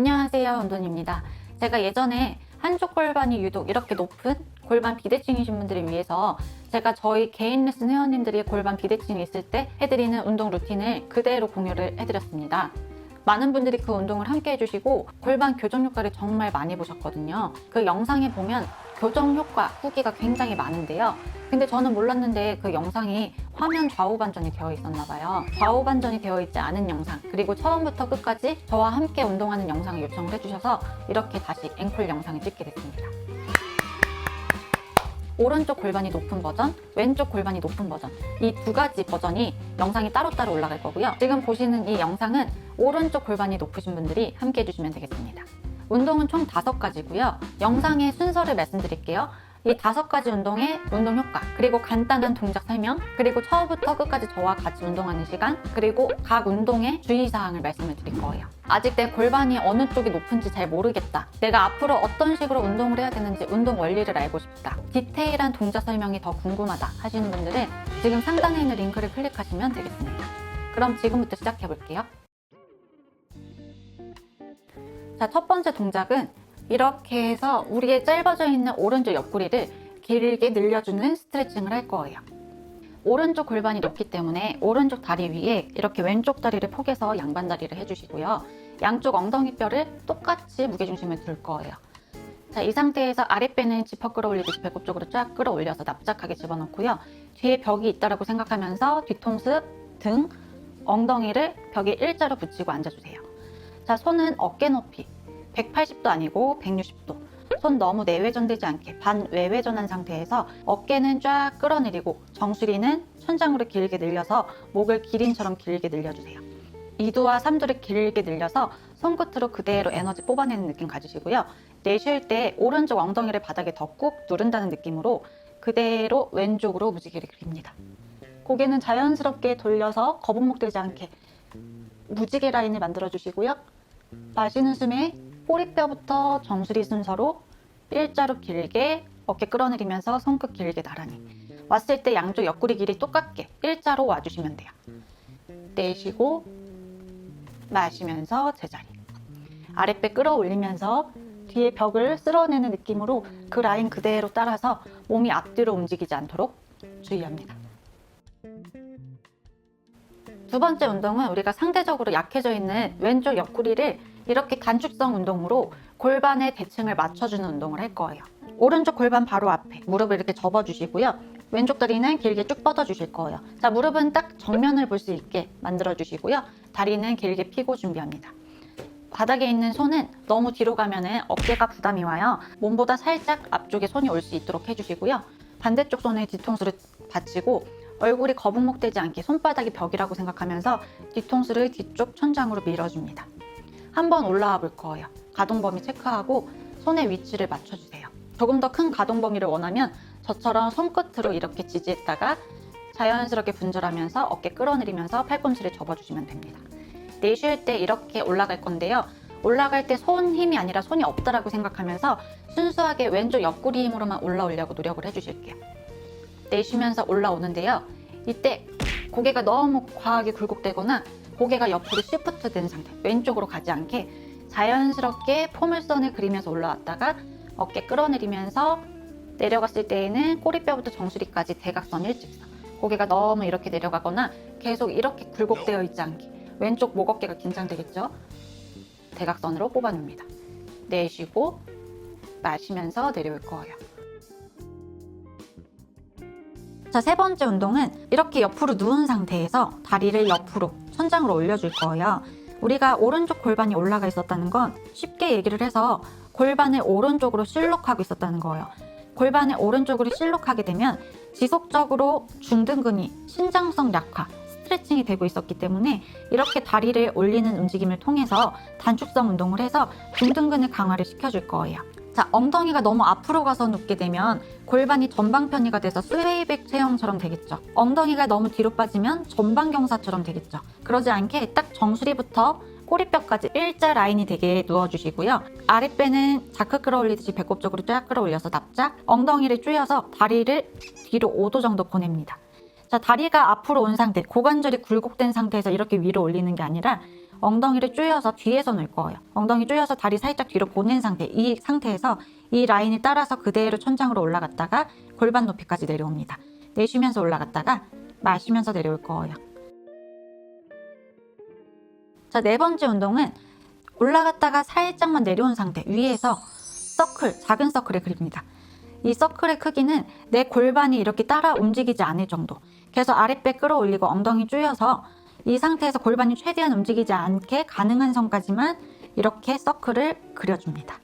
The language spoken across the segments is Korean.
안녕하세요, 은돈입니다. 제가 예전에 한쪽 골반이 유독 이렇게 높은 골반 비대칭이신 분들을 위해서 제가 저희 개인 레슨 회원님들이 골반 비대칭이 있을 때 해드리는 운동 루틴을 그대로 공유를 해드렸습니다. 많은 분들이 그 운동을 함께 해주시고 골반 교정 효과를 정말 많이 보셨거든요. 그 영상에 보면 교정 효과 후기가 굉장히 많은데요. 근데 저는 몰랐는데 그 영상이 화면 좌우 반전이 되어 있었나 봐요. 좌우 반전이 되어 있지 않은 영상, 그리고 처음부터 끝까지 저와 함께 운동하는 영상을 요청을 해주셔서 이렇게 다시 앵콜 영상을 찍게 됐습니다. 오른쪽 골반이 높은 버전, 왼쪽 골반이 높은 버전 이 두 가지 버전이 영상이 따로따로 올라갈 거고요. 지금 보시는 이 영상은 오른쪽 골반이 높으신 분들이 함께 해주시면 되겠습니다. 운동은 총 다섯 가지고요. 영상의 순서를 말씀드릴게요. 이 다섯 가지 운동의 운동 효과, 그리고 간단한 동작 설명, 그리고 처음부터 끝까지 저와 같이 운동하는 시간, 그리고 각 운동의 주의사항을 말씀을 드릴 거예요. 아직 내 골반이 어느 쪽이 높은지 잘 모르겠다. 내가 앞으로 어떤 식으로 운동을 해야 되는지 운동 원리를 알고 싶다. 디테일한 동작 설명이 더 궁금하다 하시는 분들은 지금 상단에 있는 링크를 클릭하시면 되겠습니다. 그럼 지금부터 시작해 볼게요. 자, 첫 번째 동작은 이렇게 해서 우리의 짧아져 있는 오른쪽 옆구리를 길게 늘려주는 스트레칭을 할 거예요. 오른쪽 골반이 높기 때문에 오른쪽 다리 위에 이렇게 왼쪽 다리를 포개서 양반 다리를 해주시고요. 양쪽 엉덩이 뼈를 똑같이 무게중심을 둘 거예요. 자, 이 상태에서 아랫배는 지퍼 끌어올리듯이 배꼽 쪽으로 쫙 끌어올려서 납작하게 집어넣고요. 뒤에 벽이 있다라고 생각하면서 뒤통수, 등, 엉덩이를 벽에 일자로 붙이고 앉아주세요. 자, 손은 어깨 높이. 180도 아니고 160도. 손 너무 내외전되지 않게 반외외전한 상태에서 어깨는 쫙 끌어내리고 정수리는 천장으로 길게 늘려서 목을 기린처럼 길게 늘려주세요. 2두와 3두를 길게 늘려서 손끝으로 그대로 에너지 뽑아내는 느낌 가지시고요. 내쉴 때 오른쪽 엉덩이를 바닥에 더 꾹 누른다는 느낌으로 그대로 왼쪽으로 무지개를 그립니다. 고개는 자연스럽게 돌려서 거북목 되지 않게 무지개 라인을 만들어 주시고요. 마시는 숨에 꼬리뼈부터 정수리 순서로 일자로 길게 어깨 끌어내리면서 손끝 길게 나란히 왔을 때 양쪽 옆구리 길이 똑같게 일자로 와주시면 돼요. 내쉬고 마시면서 제자리 아랫배 끌어올리면서 뒤에 벽을 쓸어내는 느낌으로 그 라인 그대로 따라서 몸이 앞뒤로 움직이지 않도록 주의합니다. 두 번째 운동은 우리가 상대적으로 약해져 있는 왼쪽 옆구리를 이렇게 단축성 운동으로 골반의 대칭을 맞춰주는 운동을 할 거예요. 오른쪽 골반 바로 앞에 무릎을 이렇게 접어주시고요. 왼쪽 다리는 길게 쭉 뻗어주실 거예요. 자, 무릎은 딱 정면을 볼 수 있게 만들어주시고요. 다리는 길게 펴고 준비합니다. 바닥에 있는 손은 너무 뒤로 가면은 어깨가 부담이 와요. 몸보다 살짝 앞쪽에 손이 올 수 있도록 해주시고요. 반대쪽 손에 뒤통수를 받치고 얼굴이 거북목 되지 않게 손바닥이 벽이라고 생각하면서 뒤통수를 뒤쪽 천장으로 밀어줍니다. 한번 올라와 볼 거예요. 가동 범위 체크하고 손의 위치를 맞춰주세요. 조금 더 큰 가동 범위를 원하면 저처럼 손끝으로 이렇게 지지했다가 자연스럽게 분절하면서 어깨 끌어내리면서 팔꿈치를 접어주시면 됩니다. 내쉴 때 이렇게 올라갈 건데요. 올라갈 때 손 힘이 아니라 손이 없다라고 생각하면서 순수하게 왼쪽 옆구리 힘으로만 올라오려고 노력을 해주실게요. 내쉬면서 올라오는데요. 이때 고개가 너무 과하게 굴곡되거나 고개가 옆으로 시프트 된 상태, 왼쪽으로 가지 않게 자연스럽게 포물선을 그리면서 올라왔다가 어깨 끌어내리면서 내려갔을 때에는 꼬리뼈부터 정수리까지 대각선 일직선. 고개가 너무 이렇게 내려가거나 계속 이렇게 굴곡되어 있지 않게 왼쪽 목 어깨가 긴장되겠죠? 대각선으로 뽑아줍니다. 내쉬고 마시면서 내려올 거예요. 자, 세 번째 운동은 이렇게 옆으로 누운 상태에서 다리를 옆으로 천장으로 올려줄 거예요. 우리가 오른쪽 골반이 올라가 있었다는 건 쉽게 얘기를 해서 골반을 오른쪽으로 실록하고 있었다는 거예요. 골반을 오른쪽으로 실록하게 되면 지속적으로 중등근이 신장성 약화, 스트레칭이 되고 있었기 때문에 이렇게 다리를 올리는 움직임을 통해서 단축성 운동을 해서 중등근을 강화를 시켜줄 거예요. 자, 엉덩이가 너무 앞으로 가서 눕게 되면 골반이 전방 편의가 돼서 스웨이백 체형처럼 되겠죠. 엉덩이가 너무 뒤로 빠지면 전방 경사처럼 되겠죠. 그러지 않게 딱 정수리부터 꼬리뼈까지 일자 라인이 되게 누워주시고요. 아랫배는 자크 끌어올리듯이 배꼽 쪽으로 쫙 끌어올려서 납작, 엉덩이를 조여서 다리를 뒤로 5도 정도 보냅니다. 자, 다리가 앞으로 온 상태, 고관절이 굴곡된 상태에서 이렇게 위로 올리는 게 아니라 엉덩이를 조여서 뒤에서 놓을 거예요. 엉덩이 조여서 다리 살짝 뒤로 보낸 상태. 이 상태에서 이 라인을 따라서 그대로 천장으로 올라갔다가 골반 높이까지 내려옵니다. 내쉬면서 올라갔다가 마시면서 내려올 거예요. 자, 네 번째 운동은 올라갔다가 살짝만 내려온 상태 위에서 서클, 작은 서클을 그립니다. 이 서클의 크기는 내 골반이 이렇게 따라 움직이지 않을 정도. 그래서 아랫배 끌어올리고 엉덩이 조여서 이 상태에서 골반이 최대한 움직이지 않게 가능한 선까지만 이렇게 서클을 그려줍니다.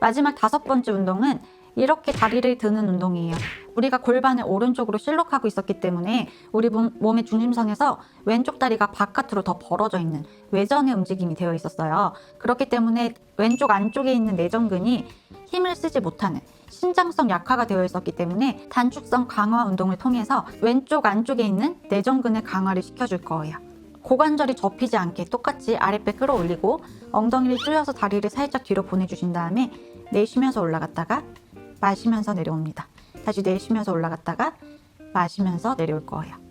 마지막 다섯 번째 운동은 이렇게 다리를 드는 운동이에요. 우리가 골반을 오른쪽으로 실록하고 있었기 때문에 우리 몸, 몸의 중심선에서 왼쪽 다리가 바깥으로 더 벌어져 있는 외전의 움직임이 되어 있었어요. 그렇기 때문에 왼쪽 안쪽에 있는 내전근이 힘을 쓰지 못하는 신장성 약화가 되어 있었기 때문에 단축성 강화 운동을 통해서 왼쪽 안쪽에 있는 내전근의 강화를 시켜줄 거예요. 고관절이 접히지 않게 똑같이 아랫배 끌어올리고 엉덩이를 조여서 다리를 살짝 뒤로 보내주신 다음에 내쉬면서 올라갔다가 마시면서 내려옵니다. 다시 내쉬면서 올라갔다가 마시면서 내려올 거예요.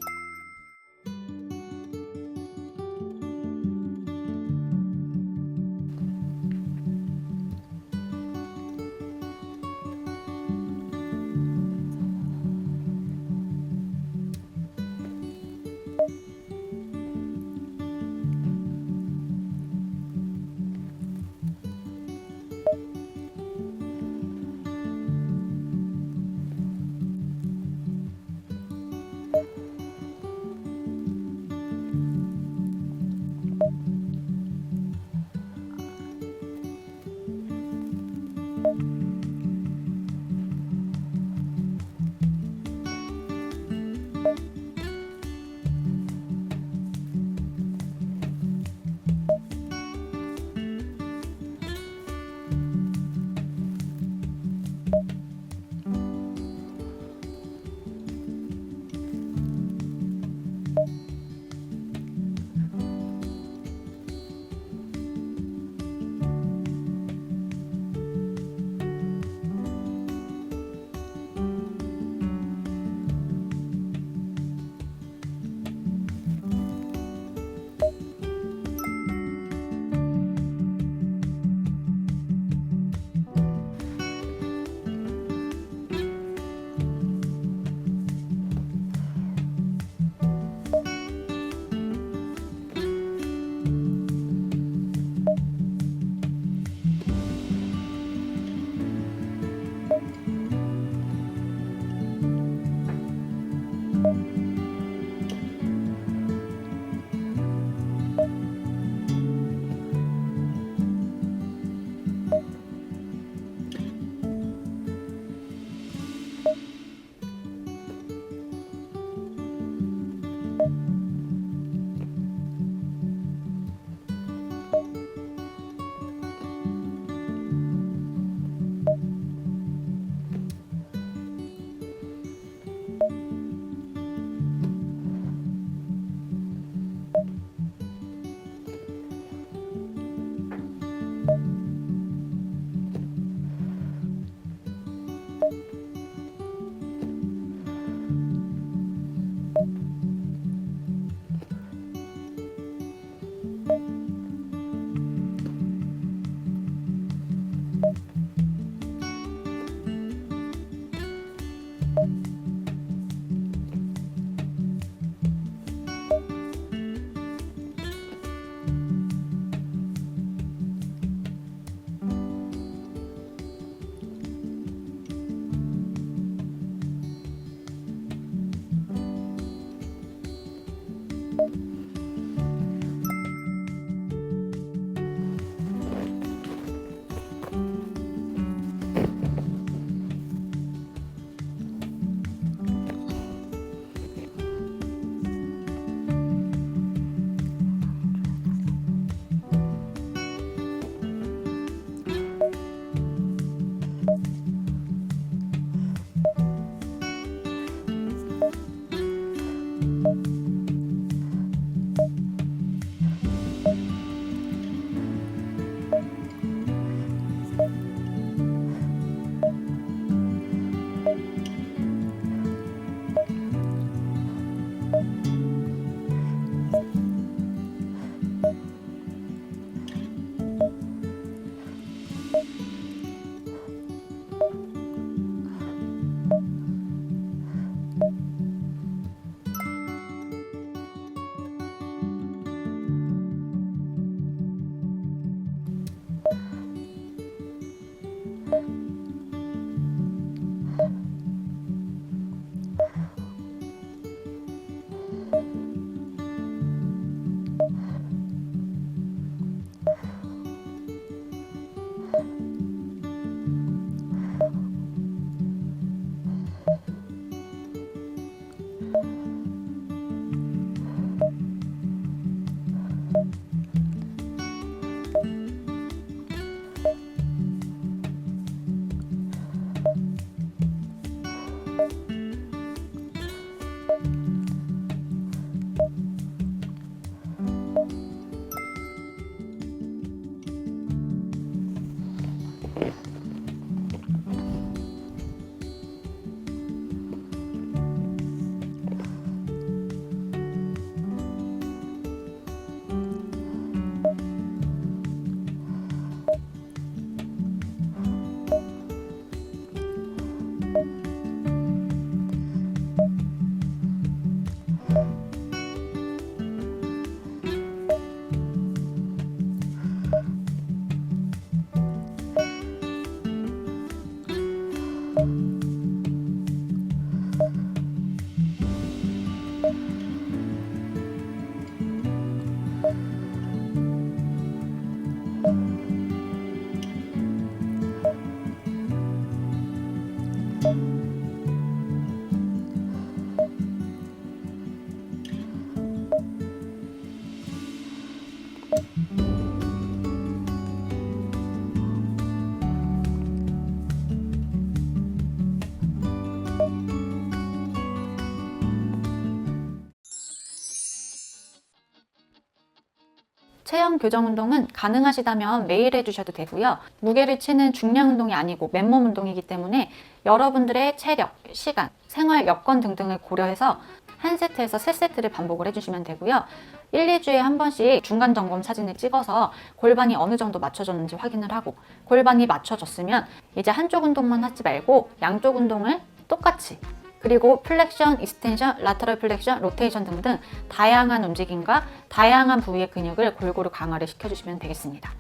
체형 교정 운동은 가능하시다면 매일 해주셔도 되고요. 무게를 치는 중량 운동이 아니고 맨몸 운동이기 때문에 여러분들의 체력, 시간, 생활 여건 등등을 고려해서 한 세트에서 세 세트를 반복을 해주시면 되고요. 1, 2주에 한 번씩 중간 점검 사진을 찍어서 골반이 어느 정도 맞춰졌는지 확인을 하고 골반이 맞춰졌으면 이제 한쪽 운동만 하지 말고 양쪽 운동을 똑같이 그리고 플렉션, 이스텐션, 라터럴 플렉션, 로테이션 등등 다양한 움직임과 다양한 부위의 근육을 골고루 강화를 시켜주시면 되겠습니다.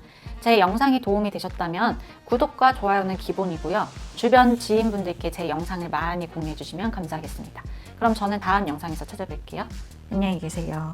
제 영상이 도움이 되셨다면 구독과 좋아요는 기본이고요. 주변 지인분들께 제 영상을 많이 공유해 주시면 감사하겠습니다. 그럼 저는 다음 영상에서 찾아뵐게요. 안녕히 계세요.